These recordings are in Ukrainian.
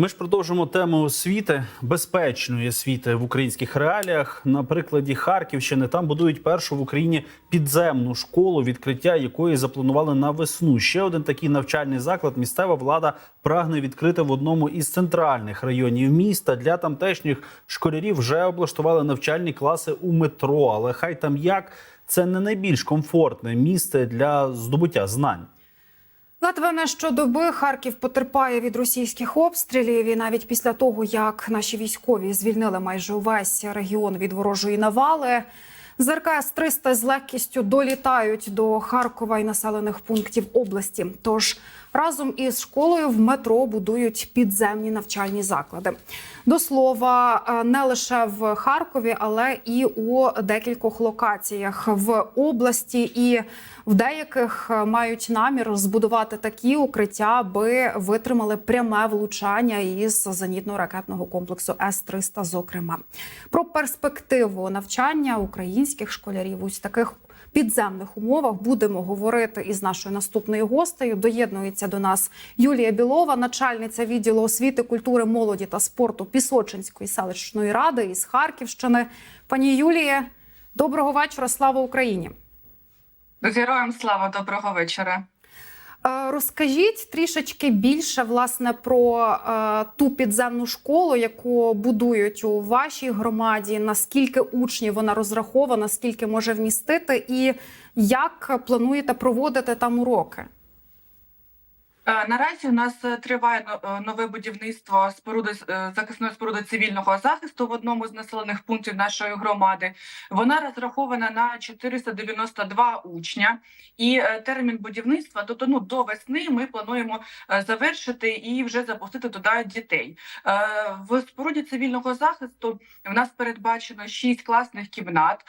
Ми ж продовжимо тему освіти, безпечної освіти в українських реаліях. На прикладі Харківщини там будують першу в Україні підземну школу, відкриття якої запланували на весну. Ще один такий навчальний заклад місцева влада прагне відкрити в одному із центральних районів міста. Для тамтешніх школярів вже облаштували навчальні класи у метро. Але хай там як це не найбільш комфортне місце для здобуття знань. Латвина щодоби Харків потерпає від російських обстрілів. І навіть після того, як наші військові звільнили майже увесь регіон від ворожої навали, з РКС 300 з легкістю долітають до Харкова і населених пунктів області. Тож разом із школою в метро будують підземні навчальні заклади. До слова, е, не лише в Харкові, але і у декількох локаціях в області, і в деяких е, мають намір збудувати такі укриття, аби витримали пряме влучання із зенітно-ракетного комплексу С-300 Зокрема, про перспективу навчання українських школярів ось таких підземних умовах будемо говорити із нашою наступною гостею. Доєднується до нас Юлія Білова, начальниця відділу освіти, культури, молоді та спорту Пісочинської селищної ради із Харківщини. Пані Юліє, доброго вечора. Слава Україні! Героям слава, доброго вечора. Розкажіть трішечки більше власне про ту підземну школу, яку будують у вашій громаді. Наскільки учнів вона розрахована, скільки може вмістити, і як плануєте проводити там уроки? Е, Наразі у нас е, триває е, нове будівництво споруди захисної споруди цивільного захисту в одному з населених пунктів нашої громади. Вона розрахована на 492 учня, і термін будівництва, тобто ну до весни, ми плануємо завершити і вже запустити туди дітей. В споруді цивільного захисту в нас передбачено 6 класних кімнат,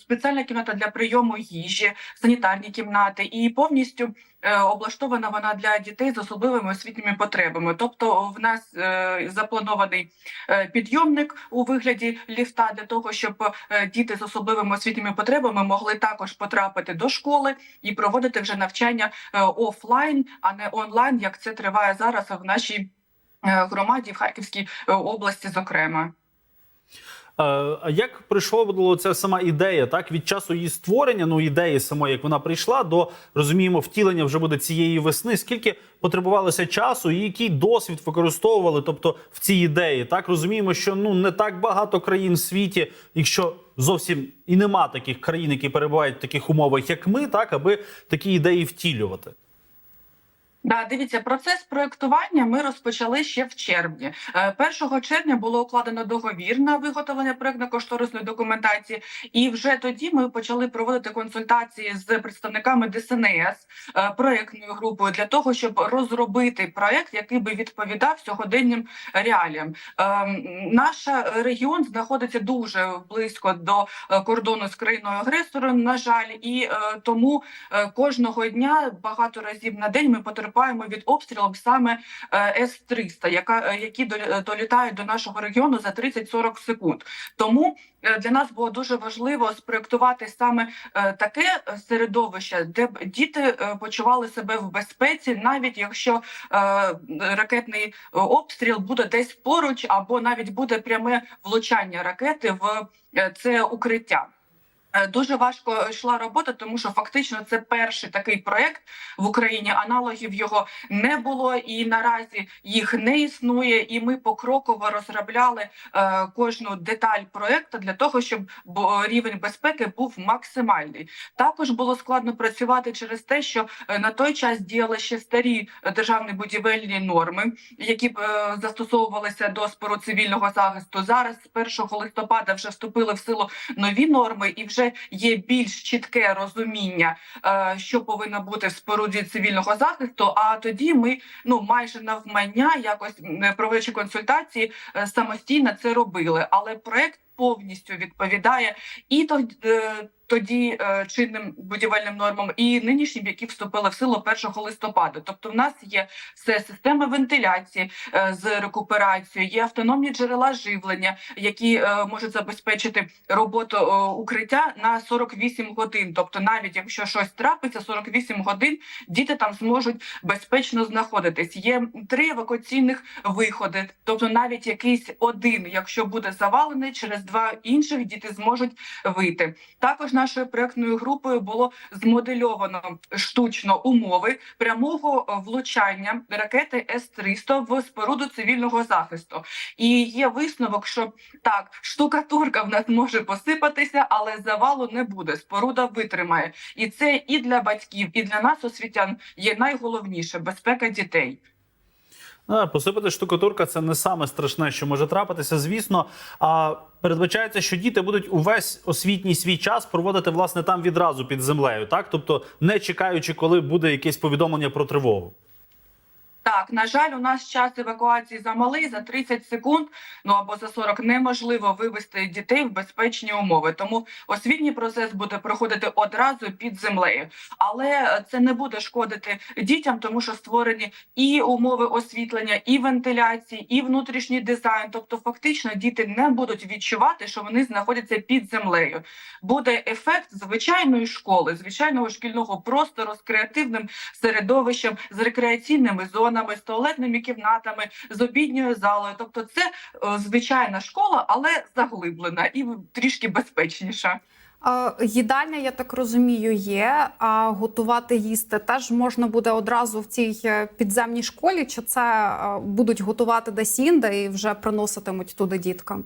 спеціальна кімната для прийому їжі, санітарні кімнати і повністю облаштована вона для дітей з особливими освітніми потребами. Тобто, в нас е, запланований е, підйомник у вигляді ліфта для того, щоб е, діти з особливими освітніми потребами могли також потрапити до школи і проводити вже навчання е, офлайн, а не онлайн, як це триває зараз в нашій е, громаді в Харківській е, області, зокрема. Е, як прийшла ця сама ідея? Так від часу її створення, ну ідеї самої, як вона прийшла, до розуміємо, втілення вже буде цієї весни. Скільки потребувалося часу, і який досвід використовували? Тобто в цій ідеї, так розуміємо, що ну не так багато країн в світі, якщо зовсім і нема таких країн, які перебувають в таких умовах, як ми, так аби такі ідеї втілювати. Да, дивіться, процес проектування ми розпочали ще в червні. Е, 1 червня було укладено договір на виготовлення проектно-кошторисної документації, і вже тоді ми почали проводити консультації з представниками ДСНС е, проектною групою для того, щоб розробити проект, який би відповідав сьогоденнім реаліям. Е, Наш регіон знаходиться дуже близько до е, кордону з країною агресором. На жаль, і е, тому е, кожного дня багато разів на день ми потерпаємо від обстрілів саме е, С-300, яка е, які долі- долітають до нашого регіону за 30-40 секунд. Тому е, для нас було дуже важливо спроектувати саме е, таке е, середовище, де б діти е, почували себе в безпеці, навіть якщо е, ракетний е, обстріл буде десь поруч, або навіть буде пряме влучання ракети в е, це укриття. Е, Дуже важко йшла робота, тому що фактично це перший такий проект в Україні. Аналогів його не було, і наразі їх не існує. І ми покроково розробляли е, кожну деталь проекту для того, щоб рівень безпеки був максимальний. Також було складно працювати через те, що е, на той час діяли ще старі державні будівельні норми, які б е, застосовувалися до споруд цивільного захисту. Зараз з 1 листопада вже вступили в силу нові норми, і вже є більш чітке розуміння, е, що повинно бути в споруді цивільного захисту. А тоді ми ну майже навмання, якось проводячи консультації, е, самостійно це робили. Але проект повністю відповідає і е, тоді е, чинним будівельним нормам, і нинішнім, які вступили в силу 1 листопада. Тобто, в нас є все системи вентиляції е, з рекуперацією, є автономні джерела живлення, які можуть забезпечити роботу укриття на 48 годин. Тобто, навіть якщо щось трапиться, 48 годин діти там зможуть безпечно знаходитись. Є три евакуаційних виходи, тобто навіть якийсь один, якщо буде завалений, через два інших діти зможуть вийти. Також нашою проектною групою було змодельовано штучно умови прямого влучання ракети С-300 в споруду цивільного захисту. І є висновок, що так, штукатурка в нас може посипатися, але завалу не буде. Споруда витримає, і це і для батьків, і для нас, освітян, є найголовніше безпека дітей. Посипати штукатурка це не саме страшне, що може трапитися. Звісно, а передбачається, що діти будуть увесь освітній свій час проводити власне там відразу під землею, так тобто не чекаючи, коли буде якесь повідомлення про тривогу. Так, на жаль, у нас час евакуації замалий за 30 секунд, ну або за 40 неможливо вивести дітей в безпечні умови. Тому освітній процес буде проходити одразу під землею, але це не буде шкодити дітям, тому що створені і умови освітлення, і вентиляції, і внутрішній дизайн. Тобто, фактично, діти не будуть відчувати, що вони знаходяться під землею. Буде ефект звичайної школи, звичайного шкільного простору з креативним середовищем, з рекреаційними зонами, з туалетними кімнатами, з обідньою залою. Тобто, це е, звичайна школа, але заглиблена і трішки безпечніша. Їдальня, я так розумію, є. А готувати їсти теж можна буде одразу в цій е, підземній школі, чи це е, будуть готувати десь інде і вже приноситимуть туди діткам?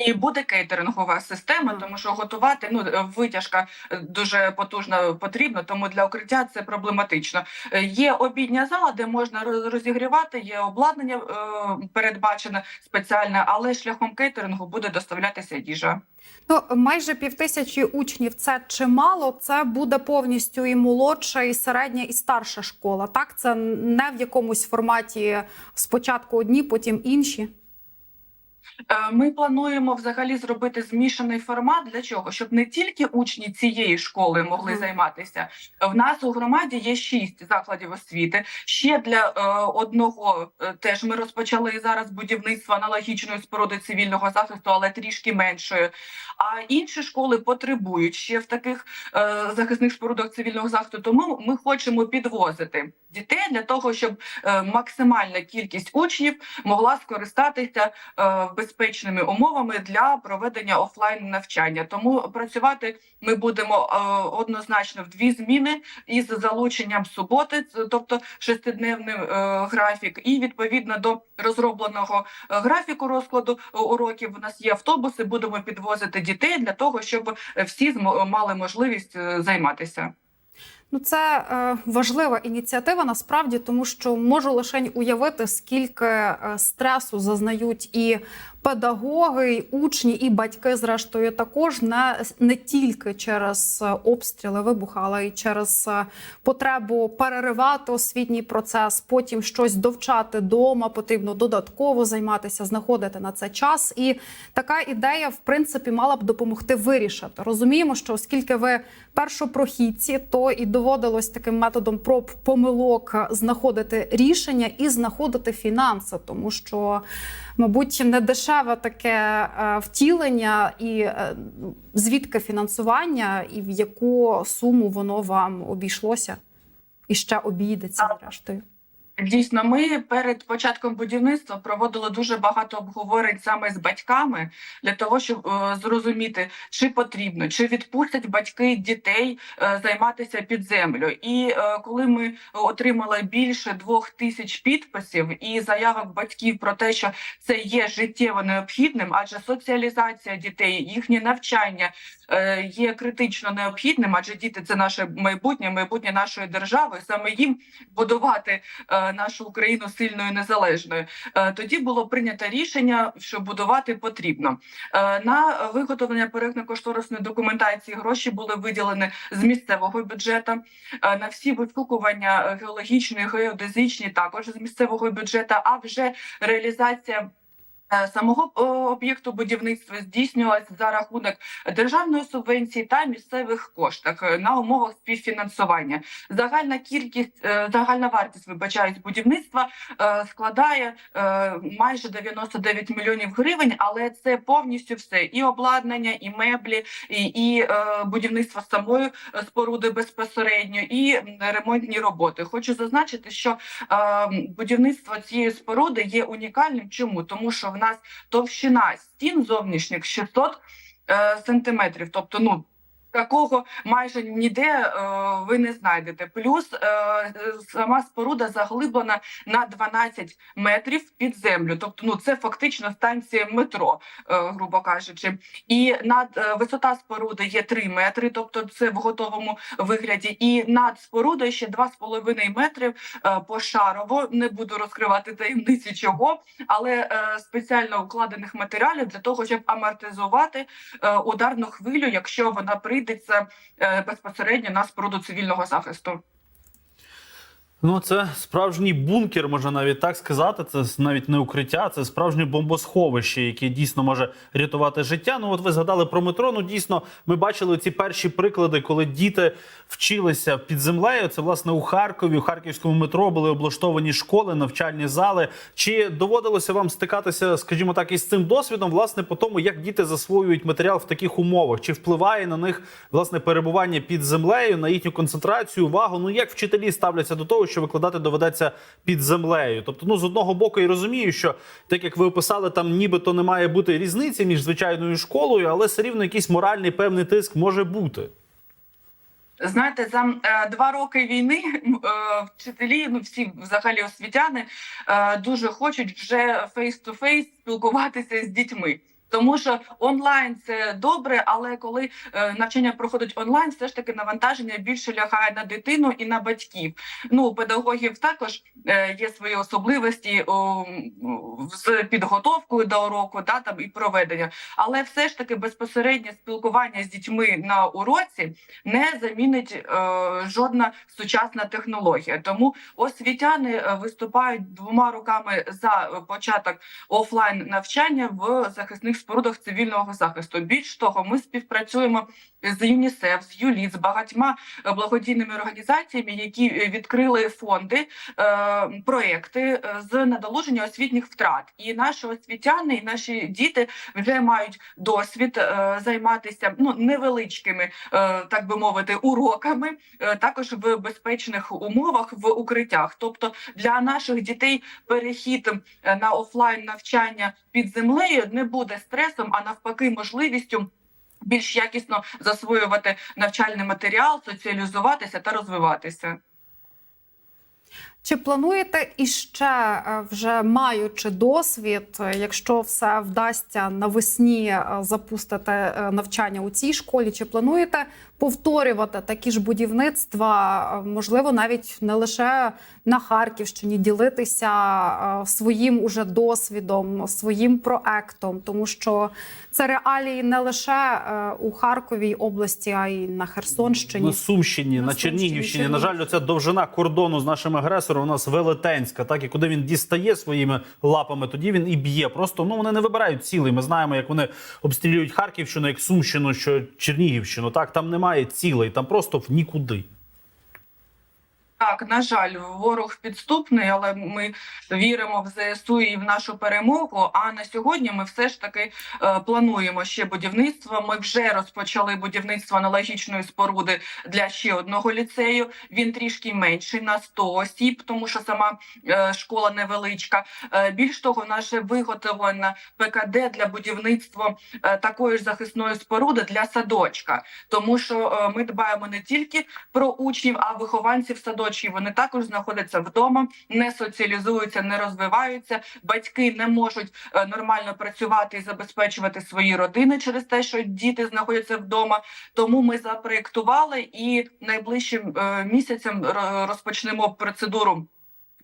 Ні, буде кейтерингова система, тому що готувати ну е, витяжка е, дуже потужна потрібна, тому для укриття це проблематично. Е, Є обідня зала, де можна роз- розігрівати, є обладнання е, передбачене спеціальне, але шляхом кейтерингу буде доставлятися їжа. Ну, майже півтисячі учнів це чимало. Це буде повністю і молодша, і середня, і старша школа. Так, це не в якомусь форматі спочатку одні, потім інші. Е, Ми плануємо взагалі зробити змішаний формат для чого? Щоб не тільки учні цієї школи могли Мгм. займатися. В нас у громаді є шість закладів освіти. Ще для е, одного е, теж ми розпочали зараз будівництво аналогічної споруди цивільного захисту, але трішки меншої. А інші школи потребують ще в таких е, захисних спорудах цивільного захисту. Тому ми хочемо підвозити дітей для того, щоб е, максимальна кількість учнів могла скористатися е, безпечними умовами для проведення офлайн навчання. Тому працювати ми будемо е, однозначно в дві зміни із залученням суботи, тобто шестидневний е, графік, і відповідно до розробленого е, графіку розкладу уроків. У нас є автобуси. Будемо підвозити дітей для того, щоб всі мали можливість займатися. Ну, це е, важлива ініціатива насправді, тому що можу лише уявити, скільки е, стресу зазнають і педагоги, учні, і батьки, зрештою, також не, не тільки через е, обстріли, вибухи, але й через е, потребу переривати освітній процес, потім щось довчати дома, потрібно додатково займатися, знаходити на це час. І така ідея, в принципі, мала б допомогти вирішити. Розуміємо, що оскільки ви першопрохідці, то і доводилось таким методом проб помилок знаходити рішення і знаходити фінанси, тому що, мабуть, не дешеве таке е, втілення, і е, звідки фінансування, і в яку суму воно вам обійшлося, і ще обійдеться, зрештою. Дійсно, ми перед початком будівництва проводили дуже багато обговорень саме з батьками для того, щоб е, зрозуміти, чи потрібно, чи відпустять батьки дітей е, займатися під землю. І е, коли ми отримали більше двох тисяч підписів і заявок батьків про те, що це є життєво необхідним, адже соціалізація дітей, їхнє навчання е, є критично необхідним, адже діти це наше майбутнє, майбутнє нашої держави. Саме їм будувати е, нашу Україну сильною незалежною. Е, Тоді було прийнято рішення, що будувати потрібно. Е, На виготовлення проєктно-кошторисної документації гроші були виділені з місцевого бюджету. Е, На всі вишукування е, геологічні, геодезичні також з місцевого бюджету. А вже реалізація. Е, самого е, об'єкту будівництва здійснювалася за рахунок державної субвенції та місцевих коштах е, на умовах співфінансування. Загальна кількість, загальна вартість вибачаюсь, будівництва складає майже 99 мільйонів гривень, але це повністю все і обладнання, і меблі, і, і будівництво самої споруди безпосередньо, і ремонтні роботи. Хочу зазначити, що е, будівництво цієї споруди є унікальним. Чому тому, що в нас товщина стін зовнішніх 600 е, сантиметрів, тобто ну. Такого майже ніде е, ви не знайдете. Плюс е, сама споруда заглиблена на 12 метрів під землю. Тобто, ну це фактично станція метро, е, грубо кажучи. І над висота споруди є 3 метри, тобто це в готовому вигляді. І над спорудою ще 2,5 метри е, пошарово. Не буду розкривати таємниці чого, але спеціально укладених матеріалів для того, щоб амортизувати ударну хвилю, якщо вона прийдеться е, безпосередньо на споруду цивільного захисту. Ну, це справжній бункер, можна навіть так сказати. Це навіть не укриття, це справжнє бомбосховище, яке дійсно може рятувати життя. Ну, от ви згадали про метро. Ну, дійсно, ми бачили ці перші приклади, коли діти вчилися під землею. Це власне у Харкові, у харківському метро були облаштовані школи, навчальні зали. Чи доводилося вам стикатися, скажімо так, із цим досвідом, власне, по тому, як діти засвоюють матеріал в таких умовах? Чи впливає на них власне перебування під землею, на їхню концентрацію, увагу? Ну як вчителі ставляться до того, що викладати доведеться під землею? Тобто, ну з одного боку, я розумію, що так як ви описали, там нібито не має бути різниці між звичайною школою, але все рівно якийсь моральний певний тиск може бути. Знаєте, за е, два роки війни е, вчителі, ну всі взагалі освітяни, е, дуже хочуть вже фейс-ту-фейс спілкуватися з дітьми. Тому що онлайн це добре, але коли е, навчання проходить онлайн, все ж таки навантаження більше лягає на дитину і на батьків. Ну, у педагогів також е, є свої особливості з підготовкою до уроку, та там і проведення. Але все ж таки безпосереднє спілкування з дітьми на уроці не замінить е, жодна сучасна технологія. Тому освітяни виступають двома руками за початок офлайн навчання в захисних спорудах цивільного захисту. Більш того, ми співпрацюємо з ЮНІСЕФ, з ЮЛІ, з багатьма е, благодійними організаціями, які е, відкрили фонди, е, проекти з надолуження освітніх втрат. І наші освітяни, і наші діти вже мають досвід займатися ну невеличкими, так би мовити, уроками, також в безпечних умовах в укриттях. Тобто для наших дітей перехід на офлайн навчання під землею не буде стресом, а навпаки, можливістю. Більш якісно засвоювати навчальний матеріал, соціалізуватися та розвиватися. Чи плануєте іще, е, вже маючи досвід, е, якщо все вдасться навесні е, запустити навчання у цій школі? Чи плануєте повторювати такі ж будівництва, е, можливо, навіть не лише на Харківщині, ділитися е, своїм уже досвідом, своїм проектом, тому що це реалії не лише е, у Харковій області, а й на Херсонщині. На Сумщині, На на, Чернігівщині. На жаль, оця довжина кордону з нашим агресором у нас велетенська. Так і куди він дістає своїми лапами, тоді він і б'є. Просто ну вони не вибирають цілей. Ми знаємо, як вони обстрілюють Харківщину, як Сумщину, що Чернігівщину. Так там немає цілей, там просто в нікуди. Так, на жаль, ворог підступний, але ми віримо в ЗСУ і в нашу перемогу. А на сьогодні ми все ж таки е, плануємо ще будівництво. Ми вже розпочали будівництво аналогічної споруди для ще одного ліцею. Він трішки менший на 100 осіб, тому що сама е, школа невеличка. Е, більш того, наше виготовлено ПКД для будівництва е, такої ж захисної споруди для садочка, тому що е, ми дбаємо не тільки про учнів, а вихованців садочків. Вони також знаходяться вдома, не соціалізуються, не розвиваються. Батьки не можуть е, нормально працювати і забезпечувати свої родини через те, що діти знаходяться вдома. Тому ми запроєктували і найближчим е, місяцем розпочнемо процедуру.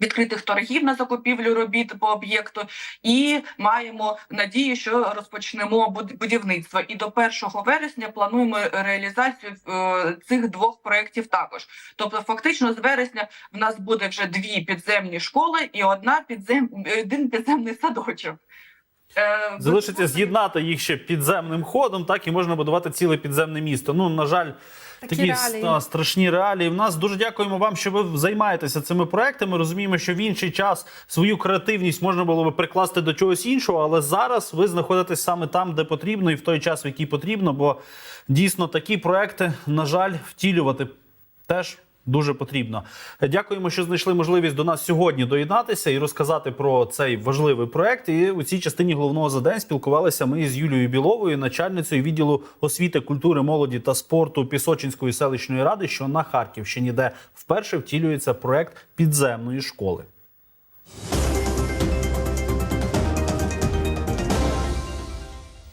Відкритих торгів на закупівлю робіт по об'єкту, і маємо надію, що розпочнемо буд- будівництво. І до 1 вересня плануємо реалізацію е, цих двох проєктів також. Тобто, фактично, з вересня в нас буде вже дві підземні школи і одна підзем... один підземний садочок. Е, Залишиться з'єднати їх ще підземним ходом, так і можна будувати ціле підземне місто. Ну на жаль, Такі такі, реалії. страшні реалії. В нас дуже дякуємо вам, що ви займаєтеся цими проектами. Розуміємо, що в інший час свою креативність можна було би прикласти до чогось іншого, але зараз ви знаходитесь саме там, де потрібно, і в той час, в який потрібно. Бо дійсно такі проекти, на жаль, втілювати теж. Дуже потрібно. Дякуємо, що знайшли можливість до нас сьогодні доєднатися і розказати про цей важливий проект. І у цій частині головного за день спілкувалися ми з Юлією Біловою, начальницею відділу освіти, культури, молоді та спорту Пісочинської селищної ради, що на Харківщині, де вперше втілюється проект підземної школи.